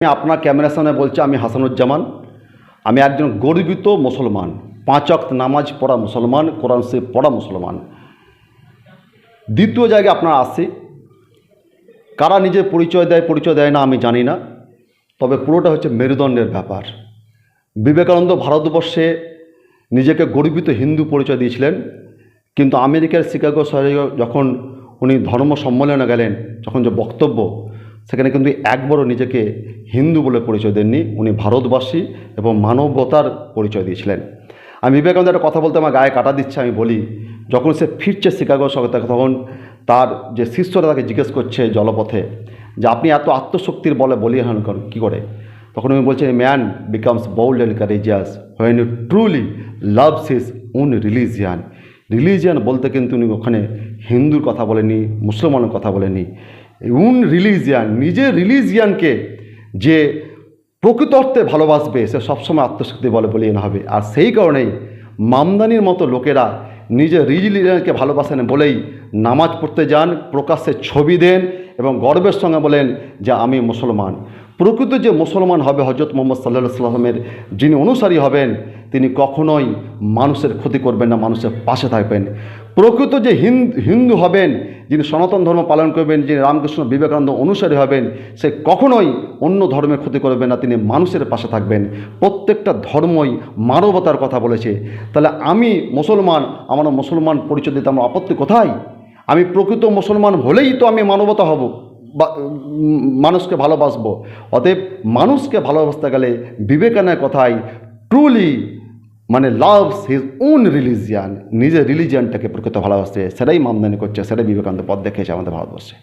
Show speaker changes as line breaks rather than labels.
আমি আপনার ক্যামেরার সামনে বলছি, আমি হাসানুজ্জামান। আমি একজন গর্বিত মুসলমান। পাঁচ ওয়াক্ত নামাজ পড়া মুসলমান, কোরআন শরীফ পড়া মুসলমান। দ্বিতীয় জায়গায় আপনারা আসে। কারা নিজের পরিচয় দেয় পরিচয় দেয় না, আমি জানি না। তবে পুরোটা হচ্ছে মেরুদণ্ডের ব্যাপার। বিবেকানন্দ ভারতবর্ষে নিজেকে গর্বিত হিন্দু পরিচয় দিয়েছিলেন। কিন্তু আমেরিকার শিকাগো শহরে যখন উনি ধর্ম সম্মেলনে গেলেন, যখন যে বক্তব্য সেখানে কিন্তু একবারও নিজেকে হিন্দু বলে পরিচয় দেননি, উনি ভারতবাসী এবং মানবতার পরিচয় দিয়েছিলেন। আমি বিবেকানন্দ একটা কথা বলতে আমার গায়ে কাটা দিচ্ছে, আমি বলি, যখন সে ফিরছে শিকাগো শহরে তখন তার যে শিষ্যরা তাকে জিজ্ঞেস করছে জলপথে যে, আপনি এত আত্মশক্তির বলে বলিয়ে হন কী করে? তখন উনি বলছেন man becomes bold and courageous when you truly loves his own religion religion বলতে কিন্তু উনি ওখানে হিন্দুর কথা বলেনি মুসলমানের কথা বলেনি উন রিলিজিয়ান নিজের রিলিজিয়ানকে যে প্রকৃত অর্থে ভালোবাসবে, সে সবসময় আত্মশক্তি বলে বলিয়ে না হবে। আর সেই কারণেই মামদানির মতো লোকেরা নিজের রিলিজিয়ানকে ভালোবাসেন বলেই নামাজ পড়তে যান, প্রকাশ্যে ছবি দেন এবং গর্বের সঙ্গে বলেন যে, আমি মুসলমান। প্রকৃত যে মুসলমান হবে হজরত মোহাম্মদ সাল্লাহ সাল্লামের যিনি অনুসারী হবেন, তিনি কখনোই মানুষের ক্ষতি করবেন না, মানুষের পাশে থাকবেন। প্রকৃত যে হিন্দু হবেন, যিনি সনাতন ধর্ম পালন করবেন, যিনি রামকৃষ্ণ বিবেকানন্দ অনুসারী হবেন, সে কখনোই অন্য ধর্মের ক্ষতি করবেন না, তিনি মানুষের পাশে থাকবেন। প্রত্যেকটা ধর্মই মানবতার কথা বলেছে। তাহলে আমি মুসলমান, আমার মুসলমান পরিচয় দিতে আমার আপত্তি কোথায়? আমি প্রকৃত মুসলমান হলেই তো আমি মানবতা হব। মানুষকে ভালোবাসবো। অতএব মানুষকে ভালোবাসতে গেলে বিবেকানের কথায় ট্রুলি মানে লাভস হিজ ওন রিলিজিয়ান নিজের রিলিজিয়ানটাকে প্রকৃত ভালোবাসছে সেটাই মামদানি করছে, সেটাই বিবেকানন্দ পথ দেখেছে আমাদের ভারতবর্ষে।